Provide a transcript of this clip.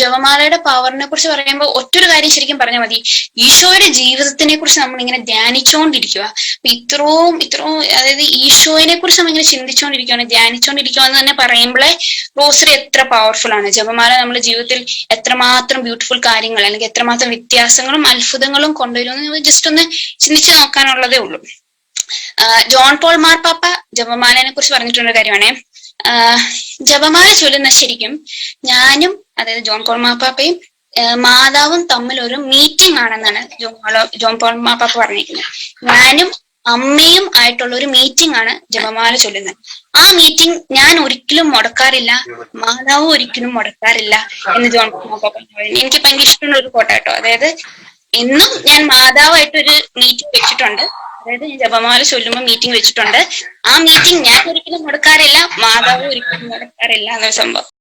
ജപമാലയുടെ പവറിനെ കുറിച്ച് പറയുമ്പോൾ ഒറ്റൊരു കാര്യം ശരിക്കും പറഞ്ഞാൽ മതി. ഈശോയുടെ ജീവിതത്തിനെ കുറിച്ച് നമ്മൾ ഇങ്ങനെ ധ്യാനിച്ചുകൊണ്ടിരിക്കുക അപ്പൊ ഇത്രയും ഇത്രയും അതായത് ഈശോയെ കുറിച്ച് നമ്മൾ ഇങ്ങനെ ചിന്തിച്ചുകൊണ്ടിരിക്കുകയാണ് ധ്യാനിച്ചുകൊണ്ടിരിക്കുക എന്ന് തന്നെ പറയുമ്പോഴേ റോസറി എത്ര പവർഫുൾ ആണ്. ജപമാല നമ്മുടെ ജീവിതത്തിൽ എത്രമാത്രം ബ്യൂട്ടിഫുൾ കാര്യങ്ങൾ അല്ലെങ്കിൽ എത്രമാത്രം വ്യത്യാസങ്ങളും അത്ഭുതങ്ങളും കൊണ്ടുവരുമെന്ന് ജസ്റ്റ് ഒന്ന് ചിന്തിച്ചു നോക്കാനുള്ളതേ ഉള്ളൂ. ജോൺ പോൾ മാർപ്പാപ്പ ജപമാലനെ കുറിച്ച് പറഞ്ഞിട്ടുള്ള കാര്യമാണേ. ജപമാല ചൊല്ലുന്ന ശരിക്കും ഞാനും അതായത് ജോൺ പോൾ മാപ്പാപ്പയും മാതാവും തമ്മിൽ ഒരു മീറ്റിംഗ് ആണെന്നാണ് ജോൺ ജോൺ പോൾ മാപ്പാപ്പ പറഞ്ഞിരിക്കുന്നത്. ഞാനും അമ്മയും ആയിട്ടുള്ള ഒരു മീറ്റിംഗ് ആണ് ജപമാല ചൊല്ലുന്നത്. ആ മീറ്റിംഗ് ഞാൻ ഒരിക്കലും മുടക്കാറില്ല മാതാവും ഒരിക്കലും മുടക്കാറില്ല എന്ന് ജോൺ പറഞ്ഞു. എനിക്ക് ഭയങ്കര ഇഷ്ടമുള്ള ഒരു കോട്ട കേട്ടോ അതായത് എന്നും ഞാൻ മാതാവായിട്ടൊരു മീറ്റിംഗ് വെച്ചിട്ടുണ്ട്. അതായത് ഞാൻ ജപമാല ചൊല്ലുമ്പോൾ മീറ്റിംഗ് വെച്ചിട്ടുണ്ട്. ആ മീറ്റിംഗ് ഞാൻ ഒരിക്കലും മുടക്കാറില്ല മാതാവ് ഒരിക്കലും നടക്കാറില്ല എന്നൊരു സംഭവം.